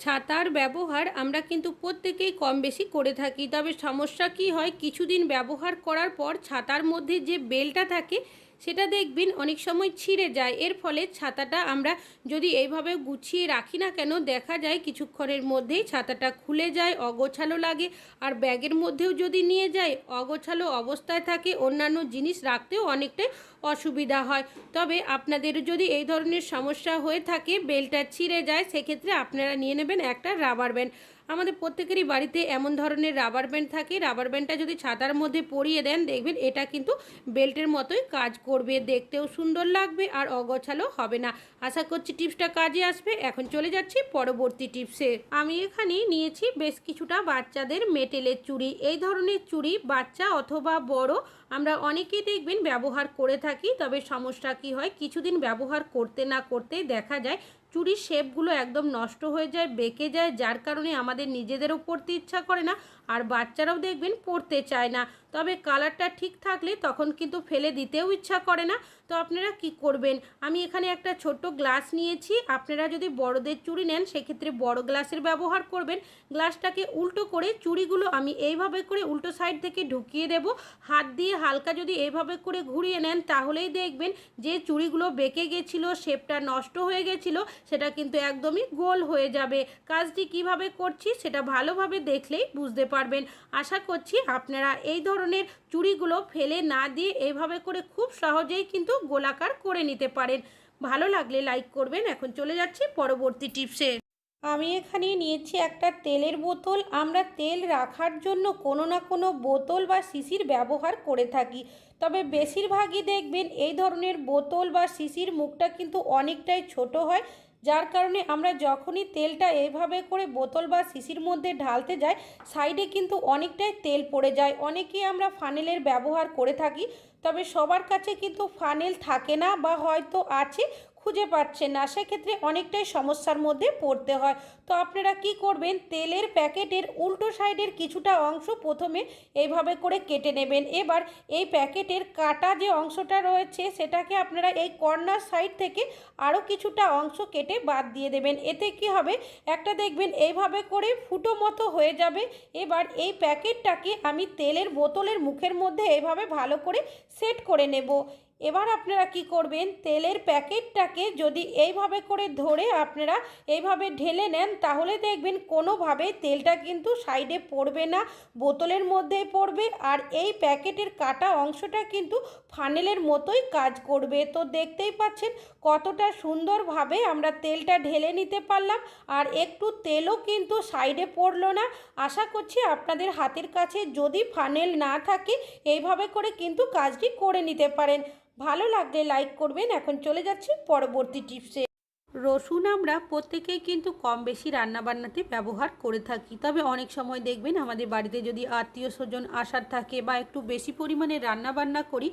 ছাতার ব্যবহার আমরা কিন্তু প্রত্যেকেই কম বেশি করে থাকি। তবে সমস্যা কি হয়? কিছুদিন ব্যবহার করার পর ছাতার মধ্যে যে বেলটা থাকে সেটা দেখবেন অনেক সময় ছিঁড়ে যায়। এর ফলে ছাতাটা আমরা যদি এইভাবে গুছিয়ে রাখি না কেন, দেখা যায় কিছুক্ষণের মধ্যেই ছাতাটা খুলে যায়, অগোছালো লাগে আর ব্যাগের মধ্যেও যদি নিয়ে যায়, অগোছালো অবস্থায় থাকে, অন্যান্য জিনিস রাখতেও অনেকটাই অসুবিধা হয়। তবে আপনাদের যদি এই ধরনের সমস্যা হয়ে থাকে, বেলটা ছিঁড়ে যায়, সেক্ষেত্রে আপনারা নিয়ে নেবেন একটা রাবার ব্যান্ড। আমাদের প্রত্যেকেরই বাড়িতে এমন ধরনের রাবার ব্যান্ড থাকে। রাবার ব্যান্ডটা যদি ছাতার মধ্যে পরিয়ে দেন, দেখবেন এটা কিন্তু বেল্টের মতোই কাজ করবে। দেখতেও সুন্দর লাগবে আর অগোছালো হবে না। আশা করছি টিপসটা কাজে আসবে। এখন চলে যাচ্ছি পরবর্তী টিপসে আমি এখানে নিয়েছি বেশ কিছুটা বাচ্চাদের মেটেলের চুড়ি। এই ধরনের চুড়ি বাচ্চা অথবা বড় আমরা অনেকেই দেখবেন ব্যবহার করে থাকি, তবে সমস্যা কি হয়? কিছুদিন ব্যবহার করতে না করতে দেখা যায় চুড়ির শেপগুলো একদম নষ্ট হয়ে যায়, বেঁকে যায়, যার কারণে আমাদের নিজেদেরও পড়তে ইচ্ছা করে না আর বাচ্চারাও দেখবেন পড়তে চায় না। তবে কালারটা ঠিক থাকলে তখন কিন্তু ফেলে দিতেও ইচ্ছা করে না। তো আপনারা কি করবেন? আমি এখানে একটা ছোট্ট গ্লাস নিয়েছি। আপনারা যদি বড়দের চুড়ি নেন, সেক্ষেত্রে বড় গ্লাসের ব্যবহার করবেন। গ্লাসটাকে উল্টো করে চুড়িগুলো আমি এইভাবে করে উল্টো সাইড থেকে ঢুকিয়ে দেব। হাত দিয়ে হালকা যদি এইভাবে করে ঘুরিয়ে নেন, তাহলেই দেখবেন যে চুড়িগুলো বেঁকে গেছিল, শেপটা নষ্ট হয়ে গেছিল, সেটা কিন্তু একদমই গোল হয়ে যাবে। কাজটি কীভাবে করছি, সেটা ভালোভাবে দেখলেই বুঝতে পারবেন। আশা করছি আপনারা এই ধরনের চুড়িগুলো ফেলে না দিয়ে এইভাবে করে খুব সহজেই কিন্তু গোলাকার করে নিতে পারেন। ভালো লাগলে লাইক করবেন। এখন চলে যাচ্ছি পরবর্তী টিপসে আমি এখানে নিয়েছি একটা তেলের বোতল। আমরা তেল রাখার জন্য কোনো না কোনো বোতল বা শিশির ব্যবহার করে থাকি। তবে বেশিরভাগই দেখবেন এই ধরনের বোতল বা শিশির মুখটা কিন্তু অনেকটাই ছোট হয়। যার কারণে আমরা যখনই তেলটা এভাবে করে বোতল বা শিশির মধ্যে ঢালতে যাই, সাইডে কিন্তু অনেকটাই তেল পড়ে যায়। অনেকেই আমরা ফানেলের ব্যবহার করে থাকি, তবে সবার কাছে কিন্তু ফানেল থাকে না বা হয়তো আছে। খুঁজে পাচ্ছেন না। সেক্ষেত্রে অনেকটাই সমস্যার মধ্যে পড়তে হয়। তো আপনারা কি করবেন? তেলের প্যাকেটের উল্টো সাইডের কিছুটা অংশ প্রথমে এইভাবে করে কেটে নেবেন। এবার এই প্যাকেটের কাটা যে অংশটা রয়েছে, সেটাকে আপনারা এই কর্নার সাইড থেকে আরও কিছুটা অংশ কেটে বাদ দিয়ে দেবেন। এতে কি হবে? একটা দেখবেন এইভাবে করে ফুটো মতো হয়ে যাবে। এবার এই প্যাকেটটাকে আমি তেলের বোতলের মুখের মধ্যে এইভাবে ভালো করে সেট করে নেব। এবার আপনারা কি করবেন? তেলের প্যাকেটটাকে যদি এইভাবে করে ধরে আপনারা এইভাবে ঢেলে নেন, তাহলে দেখবেন কোনোভাবে তেলটা কিন্তু সাইডে পড়বে না, বোতলের মধ্যেই পড়বে আর এই প্যাকেটের কাটা অংশটা কিন্তু ফানেলের মতোই কাজ করবে। তো দেখতেই পাচ্ছেন কতটা সুন্দরভাবে আমরা তেলটা ঢেলে নিতে পারলাম আর একটু তেলও কিন্তু সাইডে পড়ল না। আশা করছি আপনাদের হাতের কাছে যদি ফানেল না থাকে, এইভাবে করে কিন্তু কাজটি করে নিতে পারেন। ভালো লাগলে লাইক করবেন। এখন চলে যাচ্ছি পরবর্তী টিপসে রসুন আমরা প্রত্যেকেই কিন্তু কম বেশি রান্নাবান্নাতে ব্যবহার করে থাকি। তবে অনেক সময় দেখবেন আমাদের বাড়িতে যদি আত্মীয় স্বজন আসার থাকে বা একটু বেশি পরিমাণে রান্নাবান্না করি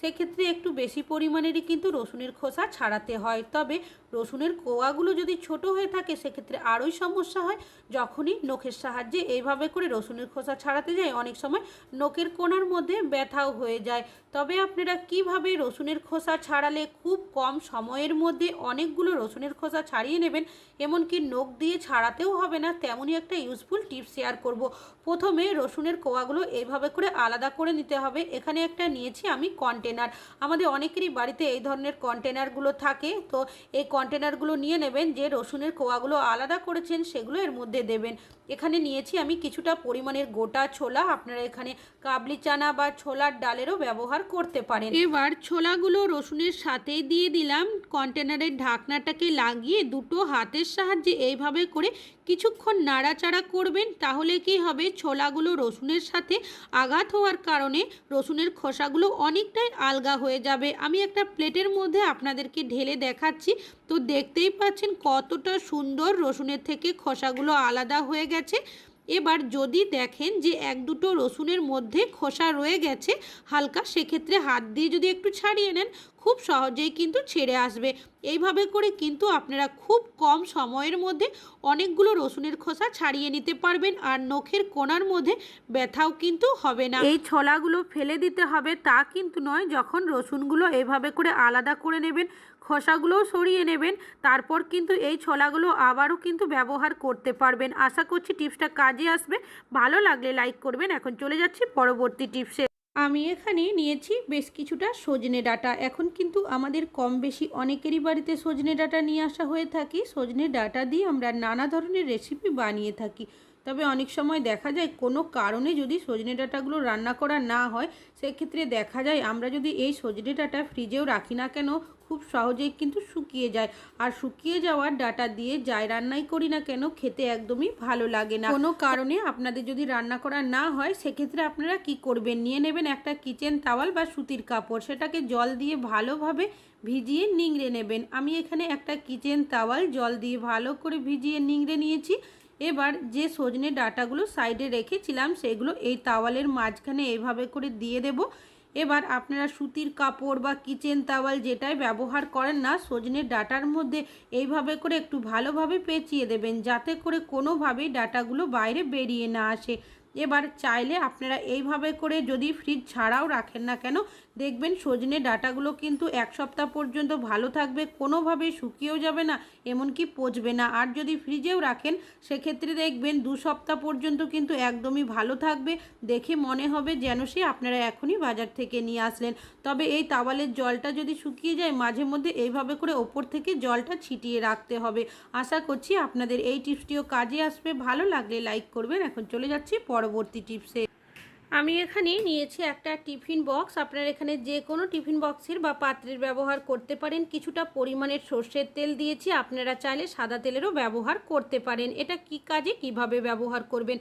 সেক্ষেত্রে একটু বেশি পরিমাণেরই কিন্তু রসুনের খোসা ছাড়াতে হয়। তবে রসুনের কোয়াগুলো যদি ছোট হয়ে থাকে, সেক্ষেত্রে আরোই সমস্যা হয়। যখনই নখের সাহায্যে এইভাবে করে রসুনের খোসা ছাড়াতে যায়, অনেক সময় নখের কোণার মধ্যে ব্যথাও হয়ে যায়। তবে আপনারা কীভাবে রসুনের খোসা ছাড়ালে খুব কম সময়ের মধ্যে অনেকগুলো রসুনের খোসা ছাড়িয়ে নেবেন, এমনকি নখ দিয়ে ছাড়াতেও হবে না, তেমনই একটা ইউজফুল টিপস শেয়ার করব। প্রথমে রসুনের কোয়াগুলো এইভাবে করে আলাদা করে নিতে হবে। এখানে একটা নিয়েছি আমি কন্টেনার আমাদের অনেকেরই বাড়িতে এই ধরনের কন্টেনারগুলো থাকে, তো এই কন্টেনারগুলো নিয়ে নেবেন, যে রসুনের কোয়াগুলো আলাদা করেছেন সেগুলো এর মধ্যে দেবেন। এখানে নিয়েছি আমি কিছুটা পরিমাণের গোটা ছোলা। আপনারা এখানে কাবলি চানা বা ছোলার ডালেরও ব্যবহার করতে পারেন। এবার ছোলাগুলো রসুনের সাথে দিয়ে দিলাম। কন্টেনারের ঢাকনাটাকে লাগিয়ে দুটো হাতের সাহায্যে এইভাবে করে কিছুক্ষণ নাড়াচাড়া করবেন। তাহলে কি হবে? ছোলাগুলো রসুনের সাথে আঘাত হওয়ার কারণে রসুনের খোসাগুলো অনেকটাই আলগা হয়ে যাবে। আমি একটা প্লেটের মধ্যে আপনাদেরকে ঢেলে দেখাচ্ছি। তো দেখতেই পাচ্ছেন কতটা সুন্দর রসুনের থেকে খোসাগুলো আলাদা হয়ে গেছে। এবার যদি দেখেন যে এক দুটো রসুনের মধ্যে খোসা রয়ে গেছে হালকা, সেক্ষেত্রে হাত দিয়ে যদি একটু ছাড়িয়ে নেন, খুব সহজেই কিন্তু ছেড়ে আসবে। এইভাবে করে কিন্তু আপনারা খুব কম সময়ের মধ্যে অনেকগুলো রসুনের খোসা ছাড়িয়ে নিতে পারবেন আর নখের কোণার মধ্যে ব্যথাও কিন্তু হবে না। এই ছোলাগুলো ফেলে দিতে হবে তা কিন্তু নয়, যখন রসুনগুলো এভাবে করে আলাদা করে নেবেন খোসাগুলোও সরিয়ে নেবেন, তারপর কিন্তু এই ছোলাগুলো আবারও কিন্তু ব্যবহার করতে পারবেন। আশা করছি টিপসটা কাজে আসবে। ভালো লাগলে লাইক করবেন। এখন চলে যাচ্ছি পরবর্তী টিপসে। আমি এখানে নিয়েছি বেশ কিছুটা সজনে ডাটা। এখন কিন্তু আমাদের কম বেশি অনেকেরই বাড়িতে সজনে ডাটা নিয়ে আসা হয়ে থাকি। সজনে ডাটা দিয়ে আমরা নানা ধরনের রেসিপি বানিয়ে থাকি। তবে অনেক সময় দেখা যায় কোনো কারণে যদি সজনে ডাঁটাগুলো রান্না করা না হয়, সেক্ষেত্রে দেখা যায় আমরা যদি এই সজনে ডাঁটা ফ্রিজেও রাখি না কেন খুব সহজেই কিন্তু শুকিয়ে যায়। আর শুকিয়ে যাওয়ার ডাটা দিয়ে যাই রান্নাই করি না কেন, খেতে একদমই ভালো লাগে না। কোনো কারণে আপনাদের যদি রান্না করা না হয়, সেক্ষেত্রে আপনারা কি করবেন? নিয়ে নেবেন একটা কিচেন তাওয়াল বা সুতির কাপড়। সেটাকে জল দিয়ে ভালোভাবে ভিজিয়ে নিংড়ে নেবেন। আমি এখানে একটা কিচেন তাওয়াল জল দিয়ে ভালো করে ভিজিয়ে নিংড়ে নিয়েছি। এবার যে সজনে ডাটাগুলো সাইডে রেখেছিলাম, সেগুলো এই তাওয়ালের মাঝখানে এভাবে করে দিয়ে দেব। এবার আপনারা সুতির কাপড় বা কিচেন তাওয়াল যেটাই ব্যবহার করেন না, সজনের ডাটার মধ্যে এইভাবে করে একটু ভালোভাবে পেঁচিয়ে দেবেন, যাতে করে কোনোভাবেই ডাটাগুলো বাইরে বেরিয়ে না আসে। এবার চাইলে আপনারা এইভাবে করে যদি ফ্রিজ ছাড়াও রাখেন না কেন দেখবেন সজনে ডাটাগুলো কিন্তু এক সপ্তাহ পর্যন্ত ভালো থাকবে, কোনোভাবেই শুকিয়েও যাবে না, এমনকি পচবে না। আর যদি ফ্রিজেও রাখেন, সেক্ষেত্রে দেখবেন দু সপ্তাহ পর্যন্ত কিন্তু একদমই ভালো থাকবে। দেখে মনে হবে যেন সে আপনারা এখনই বাজার থেকে নিয়ে আসলেন। তবে এই তাওয়ালের জলটা যদি শুকিয়ে যায়, মাঝে মধ্যে এইভাবে করে ওপর থেকে জলটা ছিটিয়ে রাখতে হবে। আশা করছি আপনাদের এই টিপসটিও কাজে আসবে। ভালো লাগলে লাইক করবেন। এখন চলে যাচ্ছি পরবর্তী টিপসে। আমি এখানে নিয়েছি একটা টিফিন বক্স। আপনারা এখানে যে কোনো টিফিন বক্সের বা পাত্রের ব্যবহার করতে পারেন। কিছুটা পরিমাণের সর্ষের তেল দিয়েছি। আপনারা চাইলে সাদা তেলেরও ব্যবহার করতে পারেন। এটা কি কাজে, কীভাবে ব্যবহার করবেন?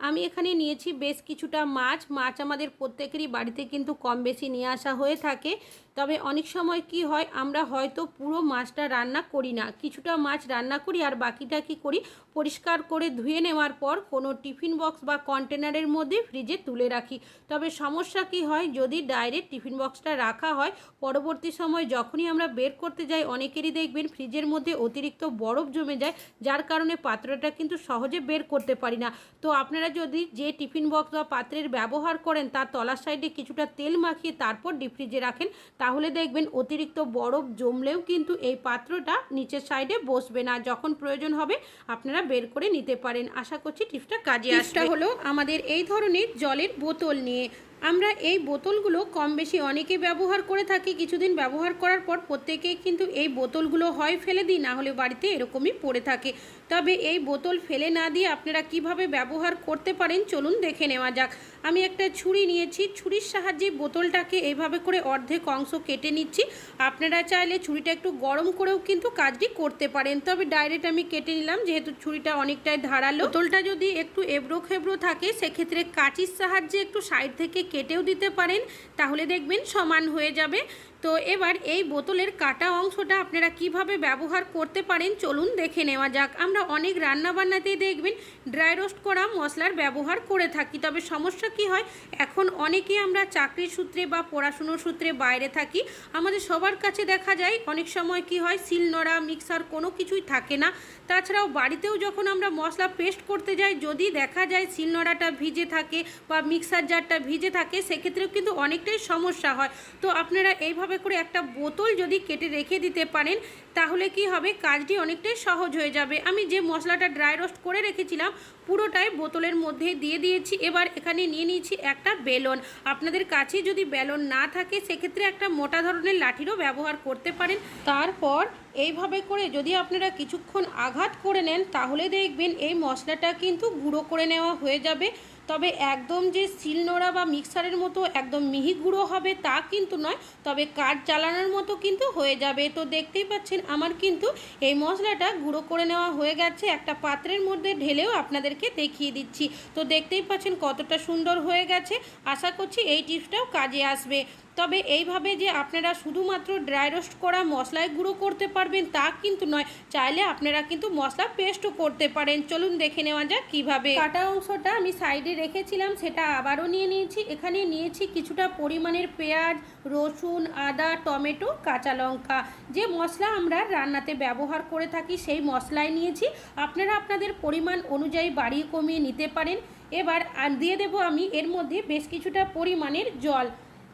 আমি এখানে নিয়েছি বেশ কিছুটা মাছ। মাছ আমাদের প্রত্যেকেরই বাড়িতে কিন্তু কম বেশি নিয়ে আসা হয়ে থাকে। তবে অনেক সময় কি হয়, আমরা হয়তো পুরো মাছটা রান্না করি না। কিছুটা মাছ রান্না করি আর বাকিটা কি করি, পরিষ্কার করে ধুয়ে নেওয়ার পর কোনো টিফিন বক্স বা কন্টেনারের মধ্যে ফ্রিজে তুলে রাখি। তবে সমস্যা কি হয়, যদি ডাইরেক্ট টিফিন বক্সটা রাখা হয়, পরবর্তী সময় যখনই আমরা বের করতে যাই, অনেকেরই দেখবেন ফ্রিজের মধ্যে অতিরিক্ত বরফ জমে যায়, যার কারণে পাত্রটা কিন্তু সহজে বের করতে পারি না। তো আপনারা যদি যে টিফিন বক্স বা পাত্রের ব্যবহার করেন তার তলার সাইডে কিছুটা তেল মাখিয়ে তারপর ডিপ ফ্রিজে রাখেন তাহলে দেখবেন অতিরিক্ত বরফ জমলেও কিন্তু এই পাত্রটা নিচের সাইডে বসবে না। যখন প্রয়োজন হবে আপনারা বের করে নিতে পারেন। আশা করছি টিপসটা কাজে আসবে। হলো আমাদের এই ধরনের জলের বোতল নিয়ে আমরা এই বোতলগুলো কম বেশি অনেকে ব্যবহার করে থাকি, কিছুদিন ব্যবহার করার পর প্রত্যেকেই কিন্তু এই বোতলগুলো হয় ফেলে দিই, না হলে বাড়িতে এরকমই পড়ে থাকে। তবে এই বোতল ফেলে না দিয়ে আপনারা কীভাবে ব্যবহার করতে পারেন, চলুন দেখে নেওয়া যাক। আমি একটা ছুরি নিয়েছি, ছুরির সাহায্যে বোতলটাকে এইভাবে করে অর্ধেক অংশ কেটে নিচ্ছি। আপনারা চাইলে ছুরিটা একটু গরম করেও কিন্তু কাজটি করতে পারেন। তবে ডাইরেক্ট আমি কেটে নিলাম, যেহেতু ছুরিটা অনেকটাই ধারালো। বোতলটা যদি একটু এবড়ো খেবড়ো থাকে, সেক্ষেত্রে কাঁচির সাহায্যে একটু সাইড থেকে কেটেও দিতে পারেন তাহলে দেখবেন সমান হয়ে যাবে। তো এবার এই বোতলের কাটা অংশটা আপনারা কীভাবে ব্যবহার করতে পারেন চলুন দেখে নেওয়া যাক। আমরা অনেক রান্নাবান্নাতেই দেখবেন ড্রাই রোস্ট করা মশলার ব্যবহার করে থাকি, তবে সমস্যা কি হয়? এখন অনেকেই আমরা চাকরির সূত্রে বা পড়াশুনোর সূত্রে বাইরে থাকি। আমাদের সবার কাছে দেখা যায়, অনেক সময় কি হয় শিলনোড়া মিক্সার কোনো কিছুই থাকে না। তাছাড়াও বাড়িতেও যখন আমরা মশলা পেস্ট করতে যাই, যদি দেখা যায় শিলনোড়াটা ভিজে থাকে বা মিক্সার জারটা ভিজে থাকে, সেক্ষেত্রেও কিন্তু অনেকটাই সমস্যা হয়। তো আপনারা এইভাবে করে একটা বোতল যদি কেটে রেখে দিতে পারেন, তাহলে কি হবে? কাজটি অনেকটাই সহজ হয়ে যাবে। আমি যে মশলাটা ড্রাই রোস্ট করে রেখেছিলাম, পুরোটাই বোতলের মধ্যে দিয়ে দিয়েছি। এবার এখানে নিয়ে নিয়েছি একটা বেলন। আপনাদের কাছে যদি বেলন না থাকে, সেক্ষেত্রে একটা মোটা ধরনের লাঠিরও ব্যবহার করতে পারেন। তারপর এইভাবে করে যদি আপনারা কিছুক্ষণ আঘাত করে নেন, তাহলে দেখবেন এই মশলাটা কিন্তু গুঁড়ো করে নেওয়া হয়ে যাবে। তবে একদম যে শিলনোড়া বা মিক্সারের মতো একদম মিহি গুঁড়ো হবে তা কিন্তু নয়, তবে কাঠ চালানোর মতো কিন্তু হয়ে যাবে। তো দেখতেই পাচ্ছেন, আমার কিন্তু এই মশলাটা গুঁড়ো করে নেওয়া হয়ে গেছে। একটা পাত্রের মধ্যে ঢেলেও আপনাদেরকে দেখিয়ে দিচ্ছি। তো দেখতেই পাচ্ছেন কতটা সুন্দর হয়ে গেছে। আশা করছি এই টিপসটাও কাজে আসবে। তবে এইভাবে যে আপনারা শুধুমাত্র ড্রাই রোস্ট করা মশলায় গুঁড়ো করতে পারবেন তা কিন্তু নয়, চাইলে আপনারা কিন্তু মশলা পেস্টও করতে পারেন। চলুন দেখে নেওয়া যাক কীভাবে। কাটা অংশটা আমি সাইডে রেখেছিলাম, সেটা আবারও নিয়ে নিয়েছি। এখানে নিয়েছি কিছুটা পরিমাণের পেঁয়াজ, রসুন, আদা, টমেটো, কাঁচা লঙ্কা। যে মশলা আমরা রান্নাতে ব্যবহার করে থাকি, সেই মশলাই নিয়েছি। আপনারা আপনাদের পরিমাণ অনুযায়ী বাড়িয়ে কমিয়ে নিতে পারেন। এবার দিয়ে দেবো আমি এর মধ্যে বেশ কিছুটা পরিমাণের জল।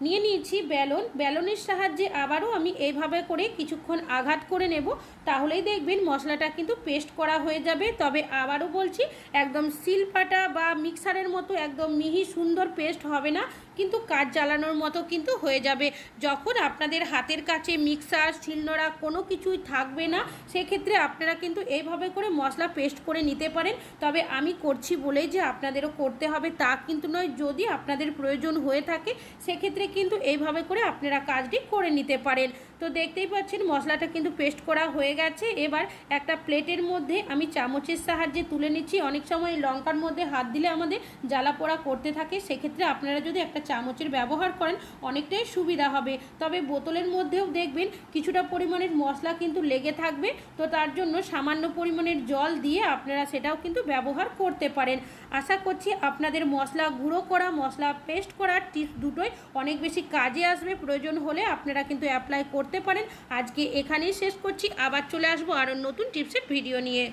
নিয়ে নিয়েছি ব্যালন। ব্যালনের সাহায্যে আবারও আমি এইভাবে করে কিছুক্ষণ আঘাত করে নেব। তাহলেই দেখবেন মশলাটা কিন্তু পেস্ট করা হয়ে যাবে। তবে আবারও বলছি, একদম শিলপাটা বা মিক্সারের মতো একদম মিহি সুন্দর পেস্ট হবে না। কিন্তু কাজ জ্বালানোর মতো কিন্তু হয়ে যাবে। যখন আপনাদের হাতের কাছে মিক্সার শিলনোড়া কোনো কিছুই থাকবে না, সেক্ষেত্রে আপনারা কিন্তু এইভাবে করে মশলা পেস্ট করে নিতে পারেন। তবে আমি করছি বলেই যে আপনাদেরও করতে হবে, তা কিন্তু নয়। যদি আপনাদের প্রয়োজন হয়ে থাকে, সেক্ষেত্রে কিন্তু এইভাবে করে আপনারা কাজটি করে নিতে পারেন। তো দেখতেই পাচ্ছেন মশলাটা কিন্তু পেস্ট করা হয়ে গেছে। এবার একটা প্লেটের মধ্যে আমি চামচের সাহায্যে তুলে নিচ্ছি। অনেক সময় লঙ্কার মধ্যে হাত দিলে আমাদের জ্বালা পোড়া করতে থাকে। সেক্ষেত্রে আপনারা যদি একটা চামচের ব্যবহার করেন, অনেকটাই সুবিধা হবে। তবে বোতলের মধ্যেও দেখবেন কিছুটা পরিমাণের মশলা কিন্তু লেগে থাকবে। তো তার জন্য সামান্য পরিমাণের জল দিয়ে আপনারা সেটাও কিন্তু ব্যবহার করতে পারেন। আশা করছি আপনাদের মশলা গুঁড়ো করা, মশলা পেস্ট করার টিপস দুটোই অনেক বেশি কাজে আসবে। প্রয়োজন হলে আপনারা কিন্তু অ্যাপ্লাই করতে পারেন। আজকে এখানেই শেষ করছি। আবার চলে আসব আরও নতুন টিপসের ভিডিও নিয়ে।